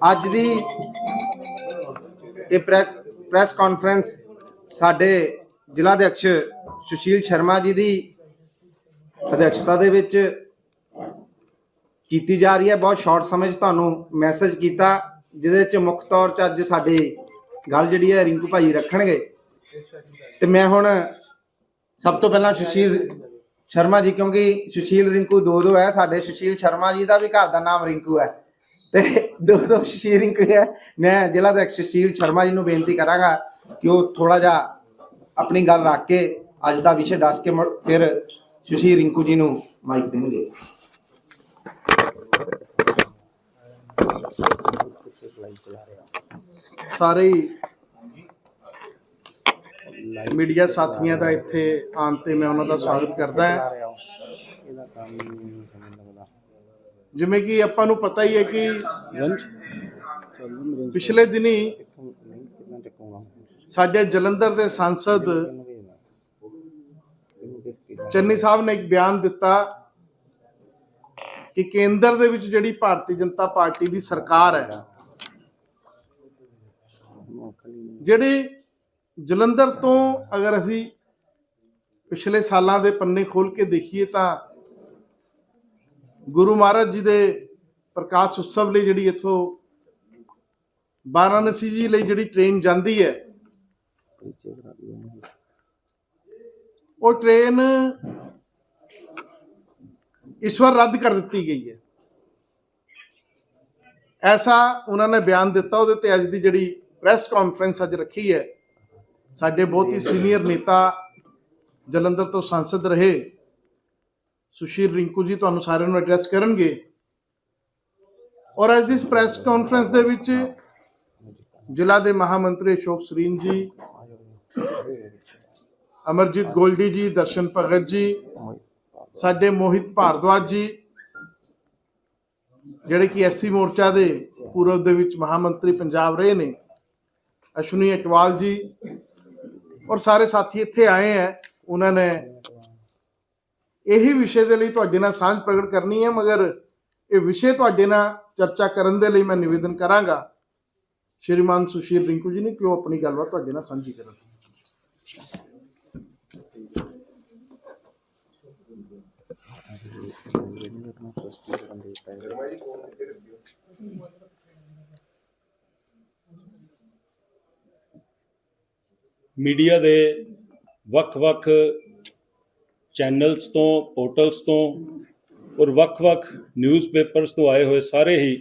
ਅੱਜ ਦੀ ਇਹ press conference ਸਾਡੇ ਜ਼ਿਲ੍ਹਾ ਅਧਿਕਸ਼ ਸੁਸ਼ੀਲ ਸ਼ਰਮਾ ਜੀ ਦੀ ਅਧਿਕਸ਼ਤਾ ਦੇ ਵਿੱਚ ਕੀਤੀ ਜਾ ਰਹੀ ਹੈ। ਬਹੁਤ ਸ਼ਾਰਟ ਸਮੇਂ 'ਚ ਤੁਹਾਨੂੰ ਮੈਸੇਜ ਕੀਤਾ, ਜਿਹਦੇ ਵਿੱਚ ਮੁੱਖ ਤੌਰ 'ਚ ਅੱਜ ਸਾਡੇ ਗੱਲ ਜਿਹੜੀ ਹੈ ਰਿੰਕੂ ਭਾਈ ਰੱਖਣਗੇ। ਤੇ ਮੈਂ ਹੁਣ ਸਭ ਤੋਂ ਪਹਿਲਾਂ ਸੁਸ਼ੀਲ ਸ਼ਰਮਾ ਜੀ, ਕਿਉਂਕਿ ਸੁਸ਼ੀਲ ਰਿੰਕੂ ਦੋ ਦੋ ਹੈ, ਸਾਡੇ ਸੁਸ਼ੀਲ ਸ਼ਰਮਾ ਜੀ ਦਾ ਵੀ ਘਰ ਦਾ ਨਾਮ ਰਿੰਕੂ ਹੈ। ਤੇ ਦੋ ਦੋ ਸੁਸ਼ੀਲ ਹੈ। ਮੈਂ ਜ਼ਿਲ੍ਹਾ ਦੇ ਸੁਸ਼ੀਲ ਸ਼ਰਮਾ ਜੀ ਨੂੰ ਬੇਨਤੀ ਕਰਾਂਗਾ ਕਿ ਉਹ ਥੋੜਾ ਜਿਹਾ ਆਪਣੀ ਗੱਲ ਰੱਖ ਕੇ ਅੱਜ ਦਾ ਵਿਸ਼ੇ ਦੱਸ ਕੇ ਫਿਰ ਸੁਸ਼ੀਲ ਰਿੰਕੂ ਜੀ ਨੂੰ ਮਾਈਕ ਦੇਣਗੇ। ਸਾਰੇ ਮੀਡੀਆ ਸਾਥੀਆਂ ਦਾ ਇੱਥੇ ਆਉਣ ਤੇ ਮੈਂ ਉਹਨਾਂ ਦਾ ਸਵਾਗਤ ਕਰਦਾ ਹਾਂ। ਜਿਵੇਂ ਕਿ ਆਪਾਂ ਨੂੰ ਪਤਾ ਹੀ ਹੈ ਕਿ ਪਿਛਲੇ ਦਿਨੀ ਸਾਡੇ ਜਲੰਧਰ ਦੇ ਸੰਸਦ ਚੰਨੀ ਸਾਹਿਬ ਨੇ ਇੱਕ ਬਿਆਨ ਦਿੱਤਾ ਕਿ ਕੇਂਦਰ ਦੇ ਵਿੱਚ ਜਿਹੜੀ ਭਾਰਤੀ ਜਨਤਾ ਪਾਰਟੀ ਦੀ ਸਰਕਾਰ ਹੈ ਜਿਹੜੇ ਜਲੰਧਰ ਤੋਂ ਅਗਰ ਅਸੀਂ ਪਿਛਲੇ ਸਾਲਾਂ ਦੇ ਪੰਨੇ ਖੋਲ ਕੇ ਦੇਖੀਏ ਤਾਂ ਗੁਰੂ ਮਹਾਰਾਜ ਜੀ ਦੇ ਪ੍ਰਕਾਸ਼ ਉਤਸਵ ਲਈ ਜਿਹੜੀ ਇੱਥੋਂ ਵਾਰਾਣਸੀ ਜੀ ਲਈ ਜਿਹੜੀ ਟ੍ਰੇਨ ਜਾਂਦੀ ਹੈ, ਉਹ ਟ੍ਰੇਨ ਇਸ ਵਾਰ ਰੱਦ ਕਰ ਦਿੱਤੀ ਗਈ ਹੈ। ਐਸਾ ਉਹਨਾਂ ਨੇ ਬਿਆਨ ਦਿੱਤਾ, ਉਹਦੇ ਤੇ ਅੱਜ ਦੀ ਜਿਹੜੀ ਪ੍ਰੈਸ ਕਾਨਫਰੰਸ ਅੱਜ ਰੱਖੀ ਹੈ। ਸਾਡੇ ਬਹੁਤ ਹੀ ਸੀਨੀਅਰ ਨੇਤਾ ਜਲੰਧਰ ਤੋਂ ਸੰਸਦ ਰਹੇ। ਸੁਸ਼ੀਲ ਰਿੰਕੂ ਜੀ ਤੁਹਾਨੂੰ ਸਾਰਿਆਂ ਨੂੰ ਐਡਰੈਸ ਕਰਨਗੇ। ਔਰ ਅੱਜ ਦੀ ਇਸ ਪ੍ਰੈਸ ਕਾਨਫਰੰਸ ਦੇ ਵਿੱਚ ਜ਼ਿਲ੍ਹਾ ਦੇ ਮਹਾਮੰਤਰੀ ਅਸ਼ੋਕ ਸਰੀਨ ਜੀ, ਅਮਰਜੀਤ ਗੋਲਡੀ ਜੀ, ਦਰਸ਼ਨ ਭਗਤ ਜੀ, ਸਾਡੇ ਮੋਹਿਤ ਭਾਰਦਵਾਜ ਜੀ, ਜਿਹੜੇ ਕਿ ਐਸਸੀ ਮੋਰਚਾ ਦੇ ਪੂਰਬ ਦੇ ਵਿੱਚ ਮਹਾਮੰਤਰੀ ਪੰਜਾਬ ਰਹੇ ਨੇ, ਅਸ਼ਵਨੀ ਅਟਵਾਲ ਜੀ, ਔਰ ਸਾਰੇ ਸਾਥੀ ਇੱਥੇ ਆਏ ਹੈ, ਉਹਨਾਂ ਨੇ ਇਹੀ ਵਿਸ਼ੇ ਦੇ ਲਈ ਤੁਹਾਡੇ ਨਾਲ ਸਾਂਝ ਪ੍ਰਗਟ ਕਰਨੀ ਹੈ, ਮਗਰ ਇਹ ਵਿਸ਼ੇ ਤੁਹਾਡੇ ਨਾਲ ਚਰਚਾ ਕਰਨ ਦੇ ਲਈ ਮੈਂ ਨਿਵੇਦਨ ਕਰਾਂਗਾ। ਸ਼੍ਰੀਮਾਨ ਸੁਸ਼ੀਲ ਰਿੰਕੂ ਜੀ ਨੇ ਕਿਉਂ ਆਪਣੀ ਗੱਲਬਾਤ ਤੁਹਾਡੇ ਨਾਲ ਸਾਂਝੀ ਕਰਨ? ਮੀਡੀਆ ਦੇ ਵੱਖ-ਵੱਖ ਚੈਨਲਸ ਤੋਂ, ਪੋਰਟਲਸ ਤੋਂ ਔਰ ਵੱਖ-ਵੱਖ ਨਿਊਜ਼ਪੇਪਰਸ ਤੋਂ ਆਏ ਹੋਏ ਸਾਰੇ ਹੀ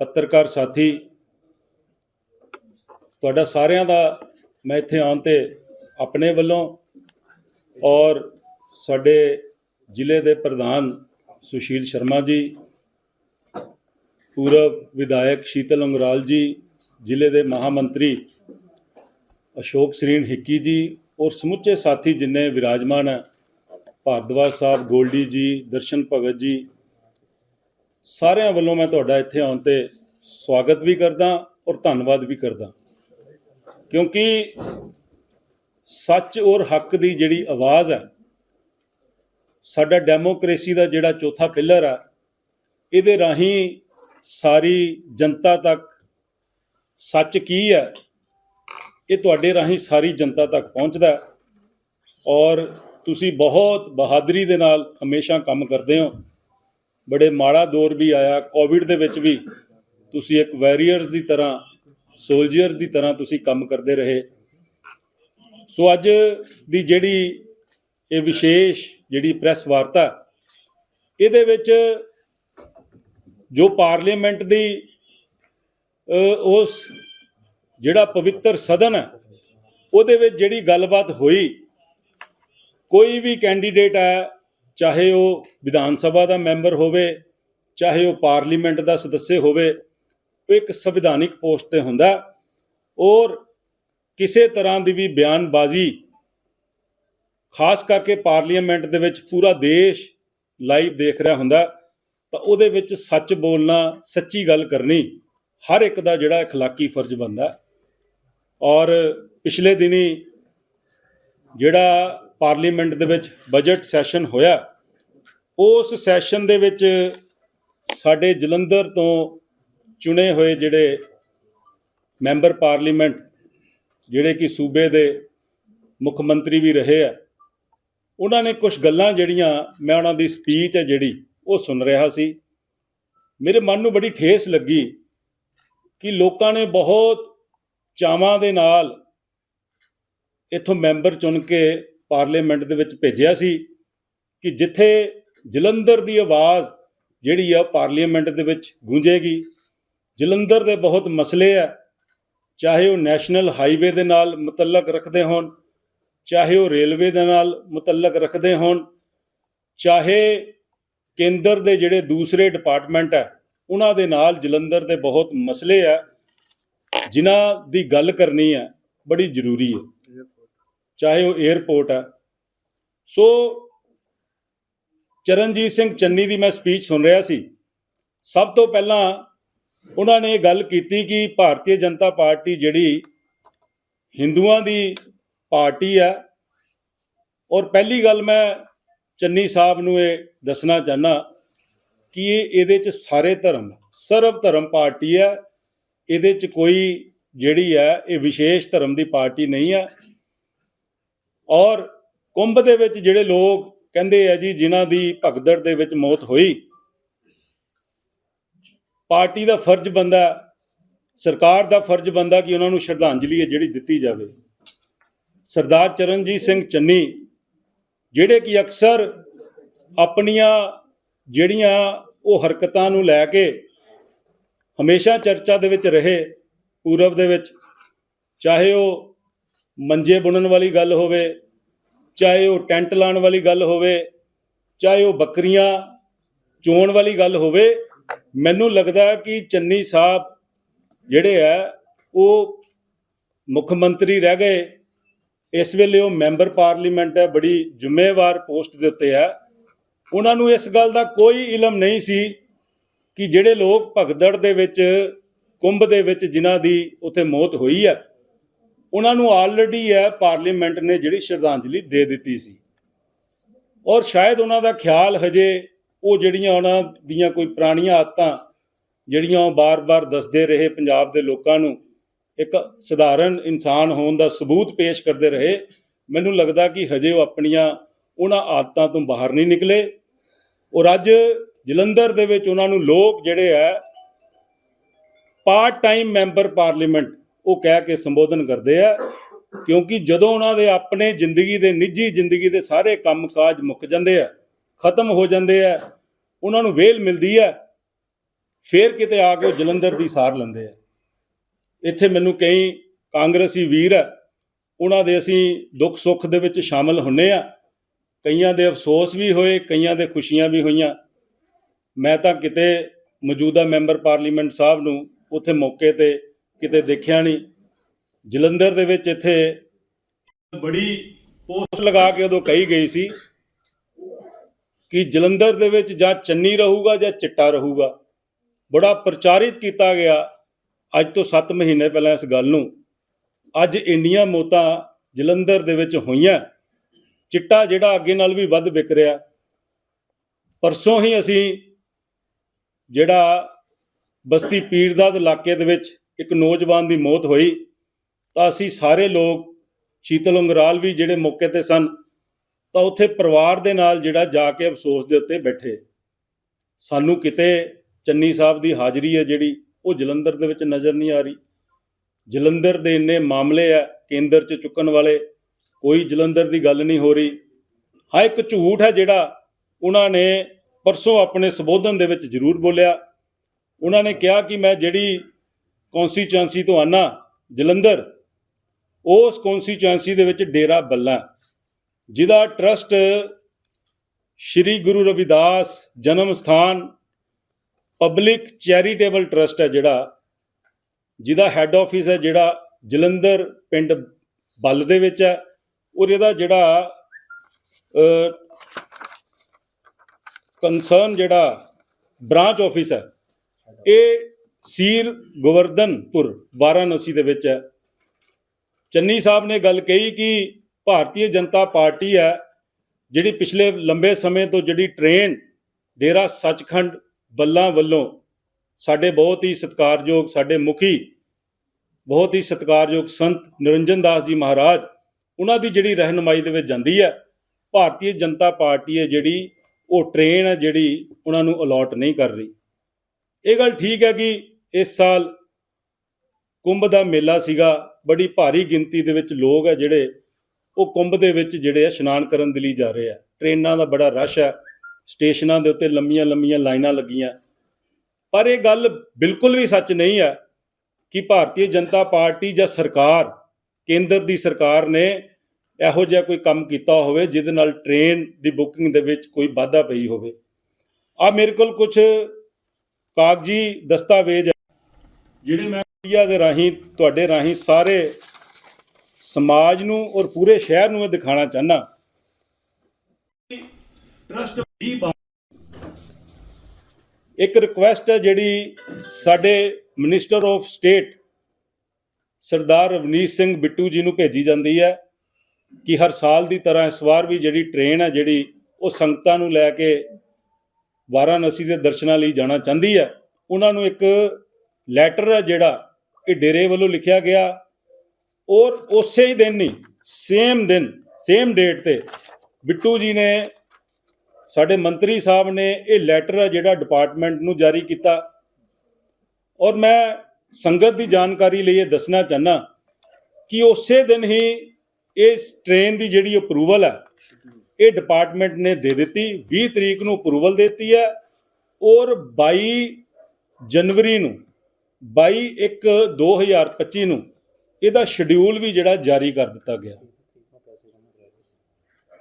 ਪੱਤਰਕਾਰ ਸਾਥੀ ਤੁਹਾਡਾ ਸਾਰਿਆਂ ਦਾ ਮੈਂ ਇੱਥੇ ਆਉਣ ਤੇ ਆਪਣੇ ਵੱਲੋਂ ਔਰ ਸਾਡੇ ਜ਼ਿਲ੍ਹੇ ਦੇ ਪ੍ਰਧਾਨ ਸੁਸ਼ੀਲ ਸ਼ਰਮਾ ਜੀ, ਪੂਰਵ ਵਿਧਾਇਕ ਸ਼ੀਤਲ ਅੰਗਰਾਲ ਜੀ, ਜ਼ਿਲ੍ਹੇ ਦੇ ਮਹਾਮੰਤਰੀ ਅਸ਼ੋਕ ਸਰੀਨ ਹਿੱਕੀ ਜੀ ਔਰ ਸਮੁੱਚੇ ਸਾਥੀ ਜਿੰਨੇ ਵਿਰਾਜਮਾਨ ਹੈ ਭਾਰਦਵਾਜ ਸਾਹਿਬ, ਗੋਲਡੀ ਜੀ, ਦਰਸ਼ਨ ਭਗਤ ਜੀ, ਸਾਰਿਆਂ ਵੱਲੋਂ ਮੈਂ ਤੁਹਾਡਾ ਇੱਥੇ ਆਉਣ ਤੇ ਸਵਾਗਤ ਵੀ ਕਰਦਾ ਔਰ ਧੰਨਵਾਦ ਵੀ ਕਰਦਾ। ਕਿਉਂਕਿ ਸੱਚ ਔਰ ਹੱਕ ਦੀ ਜਿਹੜੀ ਆਵਾਜ਼ ਹੈ, ਸਾਡਾ ਡੈਮੋਕ੍ਰੇਸੀ ਦਾ ਜਿਹੜਾ ਚੌਥਾ ਪਿਲਰ ਆ ਇਹਦੇ ਰਾਹੀਂ ਸਾਰੀ ਜਨਤਾ ਤੱਕ ਸੱਚ ਕੀ ਹੈ, ਇਹ ਤੁਹਾਡੇ ਰਾਹੀਂ ਸਾਰੀ ਜਨਤਾ ਤੱਕ ਪਹੁੰਚਦਾ ਔਰ ਤੁਸੀਂ ਬਹੁਤ ਬਹਾਦਰੀ ਦੇ ਨਾਲ ਹਮੇਸ਼ਾ ਕੰਮ ਕਰਦੇ ਹੋ। ਬੜੇ ਮਾੜਾ ਦੌਰ ਵੀ ਆਇਆ। ਕੋਵਿਡ ਦੇ ਵਿੱਚ ਵੀ ਤੁਸੀਂ ਇੱਕ ਵੈਰੀਅਰਸ ਦੀ ਤਰ੍ਹਾਂ ਸੋਲਜਰਸ ਦੀ ਤਰ੍ਹਾਂ ਤੁਸੀਂ ਕੰਮ ਕਰਦੇ ਰਹੇ। ਸੋ ਅੱਜ ਦੀ ਜਿਹੜੀ ਇਹ ਵਿਸ਼ੇਸ਼ ਜਿਹੜੀ ਪ੍ਰੈਸ ਵਾਰਤਾ, ਇਹਦੇ ਵਿੱਚ ਜੋ ਪਾਰਲੀਮੈਂਟ ਦੀ ਉਸ ਜਿਹੜਾ ਪਵਿੱਤਰ ਸਦਨ ਹੈ ਉਹਦੇ ਵਿੱਚ ਜਿਹੜੀ ਗੱਲਬਾਤ ਹੋਈ ਕੋਈ ਵੀ ਕੈਂਡੀਡੇਟ ਹੈ ਚਾਹੇ ਉਹ ਵਿਧਾਨ ਸਭਾ ਦਾ ਮੈਂਬਰ ਹੋਵੇ ਚਾਹੇ ਉਹ ਪਾਰਲੀਮੈਂਟ ਦਾ ਸਦੱਸਿਆ ਹੋਵੇ ਉਹ ਇੱਕ ਸੰਵਿਧਾਨਿਕ ਪੋਸਟ ਤੇ ਹੁੰਦਾ ਹੈ ਔਰ ਕਿਸੇ ਤਰ੍ਹਾਂ ਦੀ ਵੀ ਬਿਆਨਬਾਜ਼ੀ ਖਾਸ ਕਰਕੇ ਪਾਰਲੀਮੈਂਟ ਦੇ ਵਿੱਚ ਪੂਰਾ ਦੇਸ਼ ਲਾਈਵ ਦੇਖ ਰਿਹਾ ਹੁੰਦਾ ਹੈ, ਤਾਂ ਉਹਦੇ ਵਿੱਚ ਸੱਚ ਬੋਲਣਾ ਸੱਚੀ ਗੱਲ ਕਰਨੀ ਹਰ ਇੱਕ ਦਾ ਜਿਹੜਾ اخلاقی ਫਰਜ਼ ਬਣਦਾ ਹੈ। ਔਰ ਪਿਛਲੇ ਦਿਨੀ ਜਿਹੜਾ ਪਾਰਲੀਮੈਂਟ ਦੇ ਵਿੱਚ ਬਜਟ ਸੈਸ਼ਨ ਹੋਇਆ। ਉਸ ਸੈਸ਼ਨ ਦੇ ਵਿੱਚ ਸਾਡੇ ਜਲੰਧਰ ਤੋਂ ਚੁਣੇ ਹੋਏ ਜਿਹੜੇ ਮੈਂਬਰ ਪਾਰਲੀਮੈਂਟ, ਜਿਹੜੇ ਕਿ ਸੂਬੇ ਦੇ ਮੁੱਖ ਮੰਤਰੀ ਵੀ ਰਹੇ ਆ, ਉਹਨਾਂ ਨੇ ਕੁਝ ਗੱਲਾਂ ਜਿਹੜੀਆਂ ਮੈਂ ਉਹਨਾਂ ਦੀ ਸਪੀਚ ਹੈ ਜਿਹੜੀ ਉਹ ਸੁਣ ਰਿਹਾ ਸੀ। ਮੇਰੇ ਮਨ ਨੂੰ ਬੜੀ ਠੇਸ ਲੱਗੀ ਕਿ ਲੋਕਾਂ ਨੇ ਬਹੁਤ ਚਾਵਾਂ ਦੇ ਨਾਲ ਇਥੋਂ ਮੈਂਬਰ ਚੁਣ ਕੇ ਪਾਰਲੀਮੈਂਟ ਦੇ ਵਿੱਚ ਭੇਜਿਆ ਸੀ ਕਿ ਜਿੱਥੇ ਜਲੰਧਰ ਦੀ ਆਵਾਜ਼ ਜਿਹੜੀ ਆ ਪਾਰਲੀਮੈਂਟ ਦੇ ਵਿੱਚ ਗੂੰਜੇਗੀ। ਜਲੰਧਰ ਦੇ ਬਹੁਤ ਮਸਲੇ ਆ, ਚਾਹੇ ਉਹ ਨੈਸ਼ਨਲ ਹਾਈਵੇ ਦੇ ਨਾਲ ਮੁਤਲਕ ਰੱਖਦੇ ਹੋਣ, ਚਾਹੇ ਉਹ ਰੇਲਵੇ ਦੇ ਨਾਲ ਮੁਤਲਕ ਰੱਖਦੇ ਹੋਣ, ਚਾਹੇ ਕੇਂਦਰ ਦੇ ਜਿਹੜੇ ਦੂਸਰੇ ਡਿਪਾਰਟਮੈਂਟ ਹੈ ਉਹਨਾਂ ਦੇ ਨਾਲ ਜਲੰਧਰ ਦੇ ਬਹੁਤ ਮਸਲੇ ਆ, ਜਿਨ੍ਹਾਂ ਦੀ ਗੱਲ ਕਰਨੀ ਹੈ ਬੜੀ ਜ਼ਰੂਰੀ ਹੈ ਚਾਹੇ ਉਹ 에ਅਰਪੋਰਟ ਹੈ ਸੋ ਚਰਨਜੀਤ ਸਿੰਘ ਚੰਨੀ ਦੀ ਮੈਂ ਸਪੀਚ ਸੁਣ ਰਿਹਾ ਸੀ। ਸਭ ਤੋਂ ਪਹਿਲਾਂ ਉਹਨਾਂ ਨੇ ਇਹ ਗੱਲ ਕੀਤੀ ਕਿ ਭਾਰਤੀ ਜਨਤਾ ਪਾਰਟੀ ਜਿਹੜੀ ਹਿੰਦੂਆਂ ਦੀ ਪਾਰਟੀ ਹੈ ਔਰ ਪਹਿਲੀ ਗੱਲ ਮੈਂ ਚੰਨੀ ਸਾਹਿਬ ਨੂੰ ਇਹ ਦੱਸਣਾ ਚਾਹਨਾ ਕਿ ਇਹ ਇਹਦੇ ਚ ਸਾਰੇ ਧਰਮ, ਸਰਵ ਧਰਮ ਪਾਰਟੀ ਹੈ ਇਹਦੇ ਚ ਕੋਈ ਜਿਹੜੀ ਹੈ ਇਹ ਵਿਸ਼ੇਸ਼ ਧਰਮ ਦੀ ਪਾਰਟੀ ਨਹੀਂ ਹੈ ਔਰ ਕੁੰਭ ਦੇ ਵਿੱਚ ਜਿਹੜੇ ਲੋਕ ਕਹਿੰਦੇ ਆ ਜੀ, ਜਿਨ੍ਹਾਂ ਦੀ ਭਗਦੜ ਦੇ ਵਿੱਚ ਮੌਤ ਹੋਈ, ਪਾਰਟੀ ਦਾ ਫਰਜ਼ ਬੰਦਾ ਸਰਕਾਰ ਦਾ ਫਰਜ਼ ਬੰਦਾ ਕਿ ਉਹਨਾਂ ਨੂੰ ਸ਼ਰਧਾਂਜਲੀ ਹੈ ਜਿਹੜੀ ਦਿੱਤੀ ਜਾਵੇ। ਸਰਦਾਰ ਚਰਨਜੀਤ ਸਿੰਘ ਚੰਨੀ, ਜਿਹੜੇ ਕਿ ਅਕਸਰ ਆਪਣੀਆਂ ਜਿਹੜੀਆਂ ਉਹ ਹਰਕਤਾਂ ਨੂੰ ਲੈ ਕੇ ਹਮੇਸ਼ਾ ਚਰਚਾ ਦੇ ਵਿੱਚ ਰਹੇ, ਪੂਰਬ ਦੇ ਵਿੱਚ, ਚਾਹੇ ਉਹ ਮੰਜੇ ਬੁਣਨ ਵਾਲੀ ਗੱਲ ਹੋਵੇ ਚਾਹੇ ਉਹ ਟੈਂਟ ਲਾਉਣ ਵਾਲੀ ਗੱਲ ਹੋਵੇ, ਚਾਹੇ ਉਹ ਬੱਕਰੀਆਂ ਚੋਣ ਵਾਲੀ ਗੱਲ ਹੋਵੇ, ਮੈਨੂੰ ਲੱਗਦਾ ਕਿ ਚੰਨੀ ਸਾਹਿਬ ਜਿਹੜੇ ਹੈ ਉਹ ਮੁੱਖ ਮੰਤਰੀ ਰਹਿ ਗਏ। ਇਸ ਵੇਲੇ ਉਹ ਮੈਂਬਰ ਪਾਰਲੀਮੈਂਟ ਹੈ, ਬੜੀ ਜ਼ਿੰਮੇਵਾਰ ਪੋਸਟ ਦੇ ਉੱਤੇ ਹੈ। ਉਹਨਾਂ ਨੂੰ ਇਸ ਗੱਲ ਦਾ ਕੋਈ ਇਲਮ ਨਹੀਂ ਸੀ ਕਿ ਜਿਹੜੇ ਲੋਕ ਭਗਦੜ ਦੇ ਵਿੱਚ, ਕੁੰਭ ਦੇ ਵਿੱਚ ਜਿਨ੍ਹਾਂ ਦੀ ਉੱਥੇ ਮੌਤ ਹੋਈ ਹੈ ਉਹਨਾਂ ਨੂੰ ਆਲਰੇਡੀ ਹੈ ਪਾਰਲੀਮੈਂਟ ਨੇ ਜਿਹੜੀ ਸ਼ਰਧਾਂਜਲੀ ਦੇ ਦਿੱਤੀ ਸੀ। ਔਰ ਸ਼ਾਇਦ ਉਹਨਾਂ ਦਾ ਖਿਆਲ ਹਜੇ ਉਹ ਜਿਹੜੀਆਂ ਉਹਨਾਂ ਦੀਆਂ ਕੋਈ ਪੁਰਾਣੀਆਂ ਆਦਤਾਂ, ਜਿਹੜੀਆਂ ਉਹ ਬਾਰ-ਬਾਰ ਦੱਸਦੇ ਰਹੇ ਪੰਜਾਬ ਦੇ ਲੋਕਾਂ ਨੂੰ, ਇੱਕ ਸਧਾਰਨ ਇਨਸਾਨ ਹੋਣ ਦਾ ਸਬੂਤ ਪੇਸ਼ ਕਰਦੇ ਰਹੇ, ਮੈਨੂੰ ਲੱਗਦਾ ਕਿ ਹਜੇ ਉਹ ਆਪਣੀਆਂ ਉਹਨਾਂ ਆਦਤਾਂ ਤੋਂ ਬਾਹਰ ਨਹੀਂ ਨਿਕਲੇ। ਔਰ ਅੱਜ ਜਲੰਧਰ ਦੇ ਵਿੱਚ ਉਹਨਾਂ ਨੂੰ ਲੋਕ ਜਿਹੜੇ ਆ ਪਾਰਟ ਟਾਈਮ ਮੈਂਬਰ ਪਾਰਲੀਮੈਂਟ ਉਹ ਕਹਿ ਕੇ ਸੰਬੋਧਨ ਕਰਦੇ ਆ, ਕਿਉਂਕਿ ਜਦੋਂ ਉਹਨਾਂ ਦੇ ਆਪਣੇ ਜ਼ਿੰਦਗੀ ਦੇ, ਨਿੱਜੀ ਜ਼ਿੰਦਗੀ ਦੇ ਸਾਰੇ ਕੰਮਕਾਜ ਮੁੱਕ ਜਾਂਦੇ ਆ, ਖਤਮ ਹੋ ਜਾਂਦੇ ਆ, ਉਹਨਾਂ ਨੂੰ ਵੇਲ ਮਿਲਦੀ ਆ, ਫੇਰ ਕਿਤੇ ਆ ਕੇ ਉਹ ਜਲੰਧਰ ਦੀ ਸਾਰ ਲੈਂਦੇ ਆ। ਇੱਥੇ ਮੈਨੂੰ ਕਈ ਕਾਂਗਰਸੀ ਵੀਰ ਆ, ਉਹਨਾਂ ਦੇ ਅਸੀਂ ਦੁੱਖ ਸੁੱਖ ਦੇ ਵਿੱਚ ਸ਼ਾਮਲ ਹੁੰਨੇ ਆ। ਕਈਆਂ ਦੇ ਅਫਸੋਸ ਵੀ ਹੋਏ, ਕਈਆਂ ਦੇ ਖੁਸ਼ੀਆਂ ਵੀ ਹੋਈਆਂ। ਮੈਂ ਤਾਂ ਕਿਤੇ ਮੌਜੂਦਾ ਮੈਂਬਰ ਪਾਰਲੀਮੈਂਟ ਸਾਹਿਬ ਨੂੰ ਉੱਥੇ ਮੌਕੇ ਤੇ ਕਿਤੇ ਦੇਖਿਆ ਨਹੀਂ। ਜਲੰਧਰ ਦੇ ਵਿੱਚ ਇੱਥੇ ਬੜੀ ਪੋਸਟ ਲਗਾ ਕੇ ਉਦੋਂ ਕਹੀ ਗਈ ਸੀ ਕਿ ਜਲੰਧਰ ਦੇ ਵਿੱਚ ਜਾਂ ਚੰਨੀ ਰਹੂਗਾ ਜਾਂ ਚਿੱਟਾ ਰਹੂਗਾ। ਬੜਾ ਪ੍ਰਚਾਰਿਤ ਕੀਤਾ ਗਿਆ ਅੱਜ ਤੋਂ 7 ਮਹੀਨੇ ਪਹਿਲਾਂ ਇਸ ਗੱਲ ਨੂੰ। ਅੱਜ ਇੰਡੀਆਂ ਮੌਤਾਂ ਜਲੰਧਰ ਦੇ ਵਿੱਚ ਹੋਈਆਂ। ਚਿੱਟਾ ਜਿਹੜਾ ਅੱਗੇ ਨਾਲ ਵੀ ਵੱਧ ਵਿਕ ਰਿਹਾ। ਪਰਸੋਂ ਹੀ ਅਸੀਂ ਜਿਹੜਾ ਬਸਤੀ ਪੀਰ ਪੀਰਦਾਦ ਇਲਾਕੇ ਦੇ ਵਿੱਚ ਇੱਕ ਨੌਜਵਾਨ ਦੀ ਮੌਤ ਹੋਈ, ਤਾਂ ਅਸੀਂ ਸਾਰੇ ਲੋਕ ਸ਼ੀਤਲ ਉਂਗਰਾਲ ਵੀ ਜਿਹੜੇ ਮੌਕੇ ਤੇ ਸਨ, ਤਾਂ ਉੱਥੇ ਪਰਿਵਾਰ ਦੇ ਨਾਲ ਜਿਹੜਾ ਜਾ ਕੇ ਅਫਸੋਸ ਦੇ ਉੱਤੇ ਬੈਠੇ। ਸਾਨੂੰ ਕਿਤੇ ਚੰਨੀ ਸਾਹਿਬ ਦੀ ਹਾਜ਼ਰੀ ਹੈ ਜਿਹੜੀ, ਉਹ ਜਲੰਧਰ ਦੇ ਵਿੱਚ ਨਜ਼ਰ ਨਹੀਂ ਆ ਰਹੀ। ਜਲੰਧਰ ਦੇ ਇੰਨੇ ਮਾਮਲੇ ਆ, ਕੇਂਦਰ 'ਚ ਚੁੱਕਣ ਵਾਲੇ, ਕੋਈ ਜਲੰਧਰ ਦੀ ਗੱਲ ਨਹੀਂ ਹੋ ਰਹੀ। ਹਾਂ, ਇੱਕ ਝੂਠ ਹੈ ਜਿਹੜਾ ਉਹਨਾਂ ਨੇ ਪਰਸੋਂ ਆਪਣੇ ਸੰਬੋਧਨ ਦੇ ਵਿੱਚ ਜ਼ਰੂਰ ਬੋਲਿਆ। ਉਹਨਾਂ ਨੇ ਕਿਹਾ ਕਿ ਮੈਂ ਜਿਹੜੀ ਕੌਂਸਟੀਚੁਐਂਸੀ ਤੋਂ ਆਨਾ, ਜਲੰਧਰ। ਉਸ ਕੌਂਸਟੀਚੁਐਂਸੀ ਦੇ ਵਿੱਚ ਡੇਰਾ ਬੱਲਾ। ਜਿਹਦਾ ਟਰਸਟ ਸ਼੍ਰੀ ਗੁਰੂ ਰਵਿਦਾਸ ਜਨਮ ਸਥਾਨ ਪਬਲਿਕ ਚੈਰੀਟੇਬਲ ਟਰਸਟ ਹੈ ਜਿਹੜਾ, ਜਿਹਦਾ ਹੈੱਡ ਆਫਿਸ ਹੈ ਜਿਹੜਾ ਜਲੰਧਰ ਪਿੰਡ ਬੱਲ ਦੇ ਵਿੱਚ ਹੈ। ਔਰ ਇਹਦਾ ਜਿਹੜਾ ਕੰਸਰਨ ਜਿਹੜਾ ਬ੍ਰਾਂਚ ਆਫਿਸ ਹੈ, ਇਹ ਸੀਰ ਗੋਵਰਧਨਪੁਰ, ਵਾਰਾਣਸੀ ਦੇ ਵਿੱਚ ਹੈ। ਚੰਨੀ ਸਾਹਿਬ ਨੇ ਗੱਲ ਕਹੀ ਕਿ ਭਾਰਤੀ ਜਨਤਾ ਪਾਰਟੀ ਹੈ, ਜਿਹੜੀ ਪਿਛਲੇ ਲੰਬੇ ਸਮੇਂ ਤੋਂ ਜਿਹੜੀ ਟ੍ਰੇਨ, ਡੇਰਾ ਸੱਚਖੰਡ ਬੱਲਾਂ ਵੱਲੋਂ ਸਾਡੇ ਬਹੁਤ ਹੀ ਸਤਿਕਾਰਯੋਗ, ਸਾਡੇ ਮੁਖੀ, ਬਹੁਤ ਹੀ ਸਤਿਕਾਰਯੋਗ ਸੰਤ ਨਿਰੰਜਨ ਦਾਸ ਜੀ ਮਹਾਰਾਜ, ਉਹਨਾਂ ਦੀ ਜਿਹੜੀ ਰਹਿਨੁਮਾਈ ਦੇ ਵਿੱਚ ਜਾਂਦੀ ਹੈ। ਭਾਰਤੀ ਜਨਤਾ ਪਾਰਟੀ ਹੈ ਜਿਹੜੀ, ਉਹ ਟ੍ਰੇਨ ਹੈ ਜਿਹੜੀ ਉਹਨਾਂ ਨੂੰ ਅਲਾਟ ਨਹੀਂ ਕਰ ਰਹੀ। ਇਹ ਗੱਲ ਠੀਕ ਹੈ ਕਿ ਇਸ ਸਾਲ ਕੁੰਭ ਦਾ ਮੇਲਾ ਸੀਗਾ। ਬੜੀ ਭਾਰੀ ਗਿਣਤੀ ਦੇ ਵਿੱਚ ਲੋਕ ਹੈ ਜਿਹੜੇ ਉਹ ਕੁੰਭ ਦੇ ਵਿੱਚ ਜਿਹੜੇ ਆ ਇਸ਼ਨਾਨ ਕਰਨ ਦੇ ਲਈ ਜਾ ਰਹੇ ਆ। ਟ੍ਰੇਨਾਂ ਦਾ ਬੜਾ ਰਸ਼ ਹੈ ਸਟੇਸ਼ਨਾਂ ਦੇ ਉੱਤੇ ਲੰਮੀਆਂ ਲੰਮੀਆਂ ਲਾਈਨਾਂ ਲੱਗੀਆਂ। ਪਰ ਇਹ ਗੱਲ ਬਿਲਕੁਲ ਵੀ ਸੱਚ ਨਹੀਂ ਹੈ ਕਿ ਭਾਰਤੀ ਜਨਤਾ ਪਾਰਟੀ ਜਾਂ ਸਰਕਾਰ, ਕੇਂਦਰ ਦੀ ਸਰਕਾਰ ਨੇ ਇਹੋ ਜਿਹਾ ਕੋਈ ਕੰਮ ਕੀਤਾ ਹੋਵੇ ਜਿਹਦੇ ਨਾਲ ਟ੍ਰੇਨ ਦੀ ਬੁਕਿੰਗ ਦੇ ਵਿੱਚ ਕੋਈ ਵਾਧਾ ਪਈ ਹੋਵੇ। ਆ ਮੇਰੇ ਕੋਲ ਕੁਝ ਕਾਗਜ਼ੀ ਦਸਤਾਵੇਜ਼ ਜਿਹੜੇ ਮੈਂ ਮੀਡੀਆ ਦੇ ਰਾਹੀਂ, ਤੁਹਾਡੇ ਰਾਹੀਂ ਸਾਰੇ ਸਮਾਜ ਨੂੰ ਔਰ ਪੂਰੇ ਸ਼ਹਿਰ ਨੂੰ ਇਹ ਦਿਖਾਣਾ ਚਾਹਨਾ ਟਰਸਟ ਵੀ ਇੱਕ ਰਿਕੁਐਸਟ ਹੈ ਜਿਹੜੀ ਸਾਡੇ minister of state Sardar Ravneet Singh Bittu ji ਨੂੰ ਭੇਜੀ ਜਾਂਦੀ ਹੈ ਕਿ ਹਰ ਸਾਲ ਦੀ ਤਰ੍ਹਾਂ ਇਸ ਵਾਰ ਵੀ ਜਿਹੜੀ ਟ੍ਰੇਨ ਹੈ ਜਿਹੜੀ ਉਹ ਸੰਗਤਾਂ ਨੂੰ ਲੈ ਕੇ ਵਾਰਾਣਸੀ ਦੇ ਦਰਸ਼ਨਾਂ ਲਈ ਜਾਣਾ ਚਾਹੁੰਦੀ ਹੈ। ਉਹਨਾਂ ਨੂੰ ਇੱਕ ਲੈਟਰ ਹੈ ਜਿਹੜਾ ਇਹ ਡੇਰੇ ਵੱਲੋਂ ਲਿਖਿਆ ਗਿਆ ਔਰ ਉਸੇ ਹੀ ਦਿਨ ਹੀ ਸੇਮ ਦਿਨ ਸੇਮ ਡੇਟ ਤੇ ਬਿੱਟੂ ਜੀ ਨੇ ਸਾਡੇ ਮੰਤਰੀ ਸਾਹਿਬ ਨੇ ਇਹ ਲੈਟਰ ਹੈ ਜਿਹੜਾ ਡਿਪਾਰਟਮੈਂਟ ਨੂੰ ਜਾਰੀ ਕੀਤਾ। ਔਰ ਮੈਂ ਸੰਗਤ ਦੀ ਜਾਣਕਾਰੀ ਲਈ ਇਹ ਦੱਸਣਾ ਚਾਹਨਾ ਕਿ ਉਸੇ ਦਿਨ ਹੀ ਇਸ ਟ੍ਰੇਨ ਦੀ ਜਿਹੜੀ ਅਪਰੂਵਲ ਹੈ ਇਹ ਡਿਪਾਰਟਮੈਂਟ ਨੇ ਦੇ ਦਿੱਤੀ 20 ਤਰੀਕ ਨੂੰ ਅਪਰੂਵਲ ਦਿੱਤੀ ਹੈ ਔਰ 22 ਜਨਵਰੀ ਨੂੰ 22 1 2025 ਨੂੰ ਇਹਦਾ ਸ਼ਡਿਊਲ ਵੀ ਜਿਹੜਾ ਜਾਰੀ ਕਰ ਦਿੱਤਾ ਗਿਆ।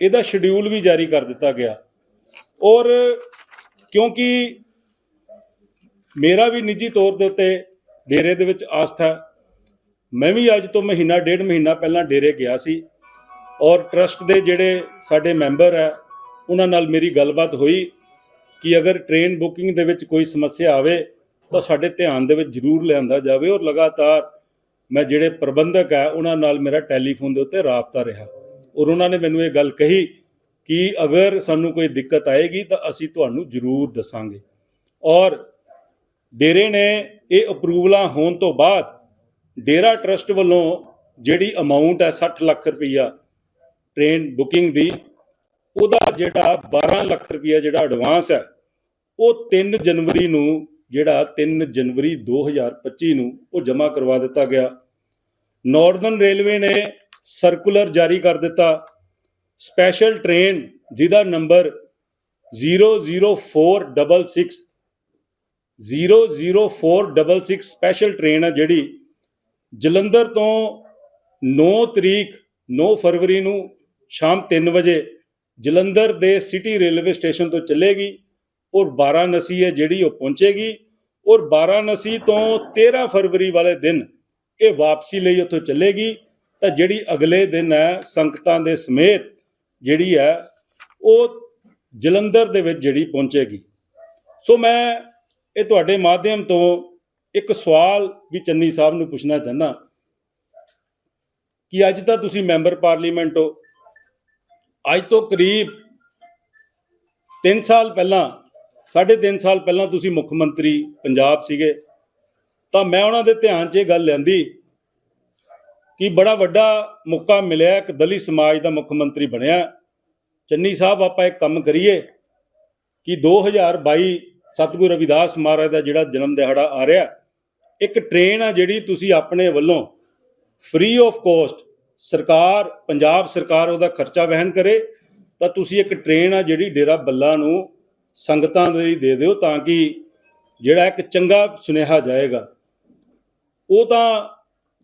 ਇਹਦਾ ਸ਼ਡਿਊਲ ਵੀ ਜਾਰੀ ਕਰ ਦਿੱਤਾ ਗਿਆ। ਔਰ ਕਿਉਂਕਿ ਮੇਰਾ ਵੀ ਨਿੱਜੀ ਤੌਰ ਦੇ ਉੱਤੇ ਡੇਰੇ ਦੇ ਵਿੱਚ ਆਸਥਾ ਮੈਂ ਵੀ ਅੱਜ ਤੋਂ ਮਹੀਨਾ, ਡੇਢ ਮਹੀਨਾ ਪਹਿਲਾਂ ਡੇਰੇ ਗਿਆ ਸੀ ਔਰ ਟਰਸਟ ਦੇ ਜਿਹੜੇ ਸਾਡੇ ਮੈਂਬਰ ਹੈ, ਉਹਨਾਂ ਨਾਲ ਮੇਰੀ ਗੱਲਬਾਤ ਹੋਈ ਕਿ ਅਗਰ ਟ੍ਰੇਨ ਬੁਕਿੰਗ ਦੇ ਵਿੱਚ ਕੋਈ ਸਮੱਸਿਆ ਆਵੇ ਤਾਂ ਸਾਡੇ ਧਿਆਨ ਦੇ ਵਿੱਚ ਜ਼ਰੂਰ ਲਿਆਂਦਾ ਜਾਵੇ ਔਰ ਲਗਾਤਾਰ ਮੈਂ ਜਿਹੜੇ ਪ੍ਰਬੰਧਕ ਹੈ, ਉਹਨਾਂ ਨਾਲ ਮੇਰਾ ਟੈਲੀਫੋਨ ਦੇ ਉੱਤੇ ਰਾਬਤਾ ਰਿਹਾ। ਔਰ ਉਹਨਾਂ ਨੇ ਮੈਨੂੰ ਇਹ ਗੱਲ ਕਹੀ ਕਿ ਅਗਰ ਸਾਨੂੰ ਕੋਈ ਦਿੱਕਤ ਆਏਗੀ ਤਾਂ ਅਸੀਂ ਤੁਹਾਨੂੰ ਜ਼ਰੂਰ ਦੱਸਾਂਗੇ। ਔਰ ਡੇਰੇ ਨੇ ਇਹ ਅਪਰੂਵਲਾਂ ਹੋਣ ਤੋਂ ਬਾਅਦ ਡੇਰਾ ਟਰਸਟ ਵੱਲੋਂ ਜਿਹੜੀ ਅਮਾਉਂਟ ਹੈ 60 ਲੱਖ ਰੁਪਈਆ ਟ੍ਰੇਨ ਬੁਕਿੰਗ ਦੀ, ਉਹਦਾ ਜਿਹੜਾ 12 ਲੱਖ ਰੁਪਈਆ ਜਿਹੜਾ ਐਡਵਾਂਸ ਹੈ, ਉਹ 3 ਜਨਵਰੀ ਨੂੰ ਜਿਹੜਾ 3 ਜਨਵਰੀ 2025 ਨੂੰ ਉਹ ਜਮ੍ਹਾਂ ਕਰਵਾ ਦਿੱਤਾ ਗਿਆ। ਨਾਰਥਰਨ ਰੇਲਵੇ ਨੇ ਸਰਕੂਲਰ ਜਾਰੀ ਕਰ ਦਿੱਤਾ। ਸਪੈਸ਼ਲ ਟ੍ਰੇਨ ਜਿਹਦਾ ਨੰਬਰ 00466 00466 ਸਪੈਸ਼ਲ ਟ੍ਰੇਨ ਹੈ ਜਿਹੜੀ ਜਲੰਧਰ ਤੋਂ 9 ਤਰੀਕ 9 ਫਰਵਰੀ ਨੂੰ ਸ਼ਾਮ 3 ਵਜੇ ਜਲੰਧਰ ਦੇ ਸਿਟੀ ਰੇਲਵੇ ਸਟੇਸ਼ਨ ਤੋਂ ਚੱਲੇਗੀ। ਔਰ ਵਾਰਾਣਸੀ ਹੈ ਜਿਹੜੀ ਉਹ ਪਹੁੰਚੇਗੀ ਔਰ ਵਾਰਾਣਸੀ ਤੋਂ 13 ਫਰਵਰੀ ਵਾਲੇ ਦਿਨ ਇਹ ਵਾਪਸੀ ਲਈ ਉੱਥੋਂ ਚੱਲੇਗੀ, ਤਾਂ ਜਿਹੜੀ ਅਗਲੇ ਦਿਨ ਹੈ ਸੰਗਤਾਂ ਦੇ ਸਮੇਤ ਜਿਹੜੀ ਹੈ ਉਹ ਜਲੰਧਰ ਦੇ ਵਿੱਚ ਜਿਹੜੀ ਪਹੁੰਚੇਗੀ। ਸੋ ਮੈਂ ਇਹ ਤੁਹਾਡੇ ਮਾਧਿਅਮ ਤੋਂ ਇੱਕ ਸਵਾਲ ਵੀ ਚੰਨੀ ਸਾਹਿਬ ਨੂੰ ਪੁੱਛਣਾ ਚਾਹੁੰਦਾ ਕਿ ਅੱਜ ਤਾਂ ਤੁਸੀਂ ਮੈਂਬਰ ਪਾਰਲੀਮੈਂਟ ਹੋ। ਅੱਜ ਤੋਂ ਕਰੀਬ 3 ਸਾਲ ਪਹਿਲਾਂ ਸਾਢੇ ਤਿੰਨ ਸਾਲ ਪਹਿਲਾਂ ਤੁਸੀਂ ਮੁੱਖ ਮੰਤਰੀ ਪੰਜਾਬ ਸੀਗੇ, ਤਾਂ ਮੈਂ ਉਹਨਾਂ ਦੇ ਧਿਆਨ 'ਚ ਇਹ ਗੱਲ ਲੈਂਦੀ ਕਿ ਬੜਾ ਵੱਡਾ ਮੌਕਾ ਮਿਲਿਆ, ਇੱਕ ਦਲਿਤ ਸਮਾਜ ਦਾ ਮੁੱਖ ਮੰਤਰੀ ਬਣਿਆ। ਚੰਨੀ ਸਾਹਿਬ, ਆਪਾਂ ਇੱਕ ਕੰਮ ਕਰੀਏ ਕਿ 2022 ਸਤਿਗੁਰੂ ਰਵਿਦਾਸ ਮਹਾਰਾਜ ਦਾ ਜਿਹੜਾ ਜਨਮ ਦਿਹਾੜਾ ਆ ਰਿਹਾ, ਇੱਕ ਟ੍ਰੇਨ ਆ ਜਿਹੜੀ ਤੁਸੀਂ ਆਪਣੇ ਵੱਲੋਂ ਫ੍ਰੀ ਆਫ ਕੋਸਟ ਸਰਕਾਰ, ਪੰਜਾਬ ਸਰਕਾਰ ਉਹਦਾ ਖਰਚਾ ਵਹਿਨ ਕਰੇ, ਤਾਂ ਤੁਸੀਂ ਇੱਕ ਟ੍ਰੇਨ ਆ ਜਿਹੜੀ ਡੇਰਾ ਬੱਲਾ ਨੂੰ ਸੰਗਤਾਂ ਦੇ ਲਈ ਦੇ ਦਿਓ ਤਾਂ ਕਿ ਜਿਹੜਾ ਇੱਕ ਚੰਗਾ ਸੁਨੇਹਾ ਜਾਏਗਾ। ਉਹ ਤਾਂ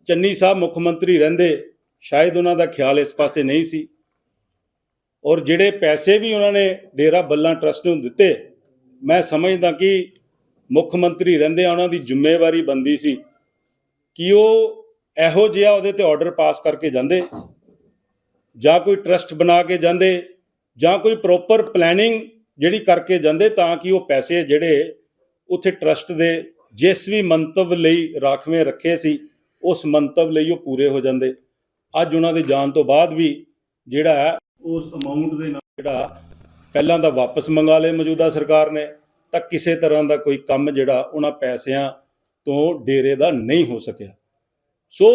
ਚੰਨੀ ਸਾਹਿਬ ਮੁੱਖ ਮੰਤਰੀ ਰਹਿੰਦੇ, ਸ਼ਾਇਦ ਉਹਨਾਂ ਦਾ ਖਿਆਲ ਇਸ ਪਾਸੇ ਨਹੀਂ ਸੀ। ਔਰ ਜਿਹੜੇ ਪੈਸੇ ਵੀ ਉਹਨਾਂ ਨੇ ਡੇਰਾ ਬੱਲਾ ਟਰਸਟ ਨੂੰ ਦਿੱਤੇ, ਮੈਂ ਸਮਝਦਾ ਕਿ ਮੁੱਖ ਮੰਤਰੀ ਰਹਿੰਦੇ ਉਹਨਾਂ ਦੀ ਜ਼ਿੰਮੇਵਾਰੀ ਬੰਦੀ ਸੀ ਕਿ ਉਹ ਇਹੋ ਜਿਹਾ ਉਹਦੇ ਤੇ ਆਰਡਰ ਪਾਸ ਕਰਕੇ ਜਾਂਦੇ, ਜਾਂ ਕੋਈ ਟਰਸਟ ਬਣਾ ਕੇ ਜਾਂਦੇ, ਜਾਂ ਕੋਈ ਪ੍ਰੋਪਰ ਪਲੈਨਿੰਗ ਜਿਹੜੀ ਕਰਕੇ ਜਾਂਦੇ ਤਾਂ ਕਿ ਉਹ ਪੈਸੇ ਜਿਹੜੇ ਉੱਥੇ ਟਰਸਟ ਦੇ ਜਿਸ ਵੀ ਮੰਤਵ ਲਈ ਰਾਖਵੇਂ ਰੱਖੇ ਸੀ, ਉਸ ਮੰਤਵ ਲਈ ਉਹ ਪੂਰੇ ਹੋ ਜਾਂਦੇ। ਅੱਜ ਉਹਨਾਂ ਦੇ ਜਾਣ ਤੋਂ ਬਾਅਦ ਵੀ ਜਿਹੜਾ ਹੈ, ਉਸ ਅਮਾਉਂਟ ਦੇ ਨਾਲ ਜਿਹੜਾ ਪਹਿਲਾਂ ਤਾਂ ਵਾਪਸ ਮੰਗਾ ਲਏ ਮੌਜੂਦਾ ਸਰਕਾਰ ਨੇ, ਤਾਂ ਕਿਸੇ ਤਰ੍ਹਾਂ ਦਾ ਕੋਈ ਕੰਮ ਜਿਹੜਾ ਉਹਨਾਂ ਪੈਸਿਆਂ ਤੋਂ ਡੇਰੇ ਦਾ ਨਹੀਂ ਹੋ ਸਕਿਆ। ਸੋ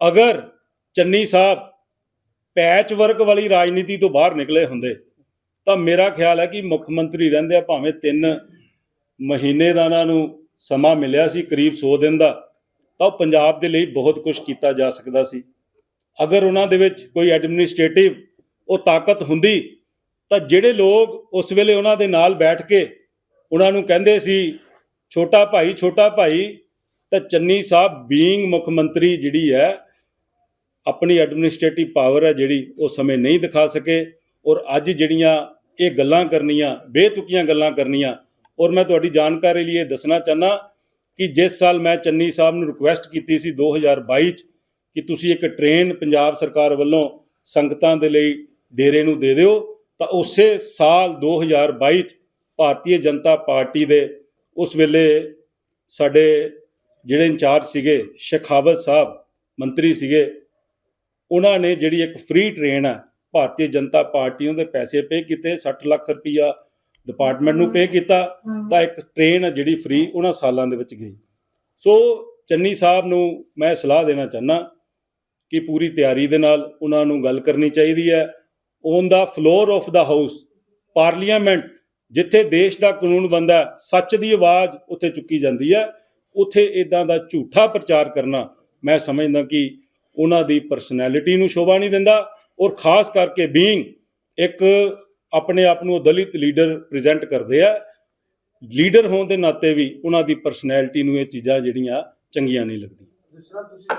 ਅਗਰ ਚੰਨੀ ਸਾਹਿਬ ਪੈਚ ਵਰਕ ਵਾਲੀ ਰਾਜਨੀਤੀ ਤੋਂ ਬਾਹਰ ਨਿਕਲੇ ਹੁੰਦੇ ਤਾਂ ਮੇਰਾ ਖਿਆਲ ਹੈ ਕਿ ਮੁੱਖ ਮੰਤਰੀ ਰਹਿੰਦੇ ਆ ਭਾਵੇਂ 3 ਮਹੀਨੇ ਦਾ ਉਹਨਾਂ ਨੂੰ ਸਮਾਂ ਮਿਲਿਆ ਸੀ, ਕਰੀਬ 100 ਦਿਨ ਦਾ, ਤਾਂ ਉਹ ਪੰਜਾਬ ਦੇ ਲਈ ਬਹੁਤ ਕੁਝ ਕੀਤਾ ਜਾ ਸਕਦਾ ਸੀ। ਅਗਰ ਉਹਨਾਂ ਦੇ ਵਿੱਚ ਕੋਈ ਐਡਮਿਨਿਸਟ੍ਰੇਟਿਵ ਉਹ ਤਾਕਤ ਹੁੰਦੀ, ਤਾਂ ਜਿਹੜੇ ਲੋਕ ਉਸ ਵੇਲੇ ਉਹਨਾਂ ਦੇ ਨਾਲ ਬੈਠ ਕੇ ਉਹਨਾਂ ਨੂੰ ਕਹਿੰਦੇ ਸੀ, ਛੋਟਾ ਭਾਈ ਛੋਟਾ ਭਾਈ, ਤਾਂ ਚੰਨੀ ਸਾਹਿਬ ਬੀਇੰਗ ਮੁੱਖ ਮੰਤਰੀ ਜਿਹੜੀ ਹੈ, ਆਪਣੀ ਐਡਮਿਨਿਸਟ੍ਰੇਟਿਵ ਪਾਵਰ ਹੈ ਜਿਹੜੀ ਉਹ ਸਮੇਂ ਨਹੀਂ ਦਿਖਾ ਸਕੇ ਔਰ ਅੱਜ ਜਿਹੜੀਆਂ ਇਹ ਗੱਲਾਂ ਕਰਨੀਆਂ, ਬੇਤੁਕੀਆਂ ਗੱਲਾਂ ਕਰਨੀਆਂ। ਔਰ ਮੈਂ ਤੁਹਾਡੀ ਜਾਣਕਾਰੀ ਲਈ ਇਹ ਦੱਸਣਾ ਚਾਹਨਾ ਕਿ ਜਿਸ ਸਾਲ ਮੈਂ ਚੰਨੀ ਸਾਹਿਬ ਨੂੰ ਰਿਕੁਐਸਟ ਕੀਤੀ ਸੀ 2022 ਚ ਕਿ ਤੁਸੀਂ ਇੱਕ ਟ੍ਰੇਨ ਪੰਜਾਬ ਸਰਕਾਰ ਵੱਲੋਂ ਸੰਗਤਾਂ ਦੇ ਲਈ ਡੇਰੇ ਨੂੰ ਦੇ ਦਿਓ, ਤਾਂ ਉਸੇ ਸਾਲ 2022 ਚ ਭਾਰਤੀ ਜਨਤਾ ਪਾਰਟੀ ਦੇ ਉਸ ਵੇਲੇ ਸਾਡੇ ਜਿਹੜੇ ਇੰਚਾਰਜ ਸੀਗੇ, ਸ਼ਖਾਵਤ ਸਾਹਿਬ, ਮੰਤਰੀ ਸੀਗੇ, ਉਹਨਾਂ ਨੇ ਜਿਹੜੀ ਇੱਕ ਫ੍ਰੀ ਟ੍ਰੇਨ ਹੈ ਭਾਰਤੀ ਜਨਤਾ ਪਾਰਟੀ ਨੂੰ ਦੇ ਪੈਸੇ ਪੇ ਕੀਤੇ 60 ਲੱਖ ਰੁਪਈਆ ਡਿਪਾਰਟਮੈਂਟ ਨੂੰ ਪੇ ਕੀਤਾ ਤਾਂ ਇੱਕ ਟ੍ਰੇਨ ਹੈ ਜਿਹੜੀ ਫ੍ਰੀ ਉਹਨਾਂ ਸਾਲਾਂ ਦੇ ਵਿੱਚ ਗਈ। ਸੋ ਚੰਨੀ ਸਾਹਿਬ ਨੂੰ ਮੈਂ ਸਲਾਹ ਦੇਣਾ ਚਾਹਨਾ ਕਿ ਪੂਰੀ ਤਿਆਰੀ ਦੇ ਨਾਲ ਉਹਨਾਂ ਨੂੰ ਗੱਲ ਕਰਨੀ ਚਾਹੀਦੀ ਹੈ। On the floor of the house parliament ਜਿੱਥੇ ਦੇਸ਼ ਦਾ ਕਾਨੂੰਨ ਬੰਦਾ ਸੱਚ ਦੀ ਆਵਾਜ਼ ਉੱਥੇ ਚੁੱਕੀ ਜਾਂਦੀ ਹੈ। ਉੱਥੇ ਇਦਾਂ ਦਾ ਝੂਠਾ ਪ੍ਰਚਾਰ ਕਰਨਾ ਮੈਂ ਸਮਝਦਾ ਕਿ ਉਹਨਾਂ ਦੀ ਪਰਸਨੈਲਿਟੀ ਨੂੰ ਸ਼ੋਭਾ ਨਹੀਂ ਦਿੰਦਾ। ਔਰ ਖਾਸ ਕਰਕੇ ਬੀਇੰਗ ਇੱਕ ਆਪਣੇ ਆਪ ਨੂੰ ਦਲਿਤ ਲੀਡਰ ਪ੍ਰੈਜ਼ੈਂਟ ਕਰਦੇ ਆ। ਲੀਡਰ ਹੋਣ ਦੇ ਨਾਤੇ ਵੀ ਉਹਨਾਂ ਦੀ ਪਰਸਨੈਲਿਟੀ ਨੂੰ ਇਹ ਚੀਜ਼ਾਂ ਜਿਹੜੀਆਂ ਚੰਗੀਆਂ ਨਹੀਂ ਲੱਗਦੀਆਂ।